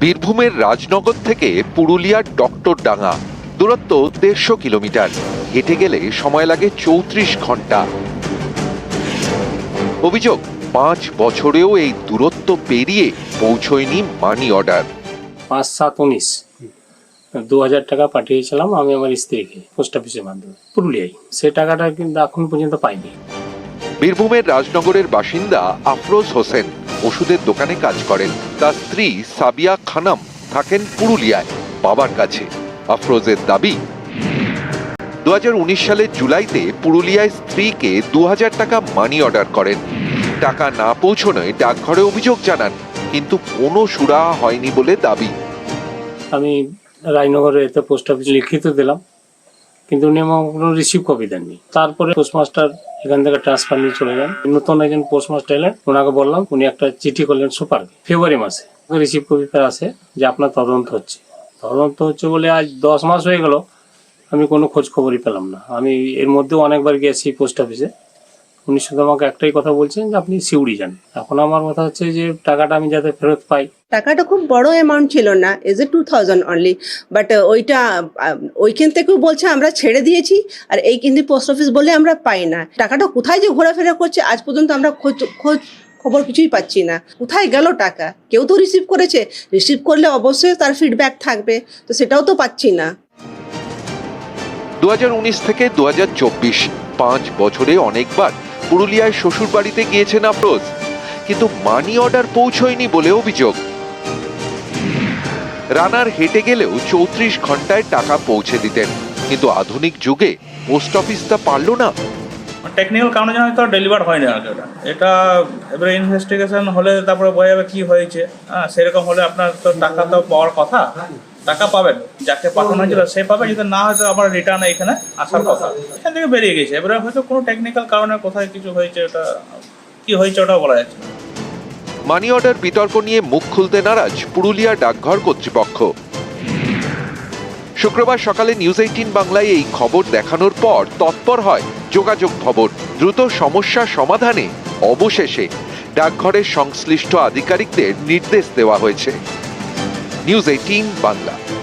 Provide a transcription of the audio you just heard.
বীরভূমের রাজনগর থেকে পুরুলিয়ার ডক্টর ডাঙ্গা। দূরত্ব দেড়শো কিলোমিটার। হেঁটে গেলে সময় লাগে চৌত্রিশ ঘণ্টা। অভিযোগ পাঁচ বছরেও এই দূরত্ব পেরিয়ে পৌঁছয়নি মানি অর্ডার। পাঁচ সাত উনিশ। দু হাজার টাকা পাঠিয়েছিলাম আমি আমার স্ত্রীকে পোস্ট অফিসের মাধ্যমে পুরুলিয়ায়। সেই টাকাটা কিন্তু এখন পর্যন্ত পাইনি। বীরভূমের রাজনগরের বাসিন্দা আফরোজ হোসেন ওষুধের দোকানে কাজ করেন। তার স্ত্রী সাবিয়া খানাম থাকেন পুরুলিয়ায়, বাবার কাছে। আফরোজের দাবি দু সালের জুলাইতে পুরুলিয়ায় স্ত্রীকে দু হাজার টাকা মানি অর্ডার করেন। টাকা না পৌঁছনোয় ডাকঘরে অভিযোগ জানান, কিন্তু কোনো সুরা হয়নি বলে দাবি। আমি রায়নগরে পোস্ট অফিসে লিখিত দিলাম। কিন্তু উনি আমার কোনো রিসিভ কপি দেননি। তারপরে পোস্টমাস্টার এখান থেকে ট্রান্সফার নিয়ে চলে যান। নতুন একজন পোস্টমাস্টার এলেন ওনাকে বললাম, উনি একটা চিঠি করলেন সুপার, ফেব্রুয়ারি মাসে। রিসিভ কপি আসে যে আপনার তদন্ত হচ্ছে। তদন্ত হচ্ছে বলে আজ দশ মাস হয়ে গেল, আমি কোনো খোঁজ খবরই পেলাম না। আমি এর মধ্যেও অনেকবার গিয়েছি পোস্ট অফিসে। উনি শুধু আমাকে একটাই কথা বলছেন যে আপনি সিউড়ি যান। এখন আমার কথা হচ্ছে যে টাকাটা আমি যাতে ফেরত পাই। টাকাটা খুব বড় অ্যামাউন্ট ছিল না as a two thousand only but ওইটা ওইখান থেকেও বলছে আমরা ছেড়ে দিয়েছি আর এই কিন্তু পোস্ট অফিস বলে আমরা পাই না। টাকাটা কোথায় যে ঘোরাফেরা করছে আজ পর্যন্ত আমরা খোঁজ খোঁজ খবর কিছুই পাচ্ছি না। কোথায় গেল টাকা? কেউ তো রিসিভ করেছে রিসিভ করলে অবশ্যই তার ফিডব্যাক থাকবে তো সেটাও তো পাচ্ছি না। দু হাজার উনিশ থেকে দু পাঁচ বছরে অনেকবার পুরুলিয়ায় শ্বশুর বাড়িতে গিয়েছেন আফরোজ, কিন্তু মানি অর্ডার পৌঁছয়নি বলে অভিযোগ। রানার হেঁটে গেলেও চৌত্রিশ ঘন্টায় টাকা পৌঁছে দিতেন, কিন্তু আধুনিক যুগে পোস্ট অফিস তা পারল না। টেকনিক্যাল কারণে জন্য হয়তো ডেলিভার হয়নি আর কি এটা এবারে ইনভেস্টিগেশন হলে তারপরে বোঝা যাবে কি হয়েছে। হ্যাঁ সেরকম হলে আপনার তো টাকা তো পাওয়ার কথা। টাকা পাবেন, যাকে পাঠানো হয়েছিল সে পাবে, যদি না হয়তো আবার রিটার্ন এখানে আসার কথা। এখান থেকে বেরিয়ে গেছে। এবারে হয়তো কোনো টেকনিক্যাল কারণে কোথায় কিছু হয়েছে ওটা, কি হয়েছে ওটাও বলা যাচ্ছে মানি অর্ডার বিতর্ক নিয়ে মুখ খুলতে নারাজ পুরুলিয়া ডাকঘর কর্তৃপক্ষ। শুক্রবার সকালে নিউজ এইটিন বাংলায় এই খবর দেখানোর পর তৎপর হয় যোগাযোগ ভবন। দ্রুত সমস্যা সমাধানে অবশেষে ডাকঘরের সংশ্লিষ্ট আধিকারিকদের নির্দেশ দেওয়া হয়েছে। News eighteen Bangla.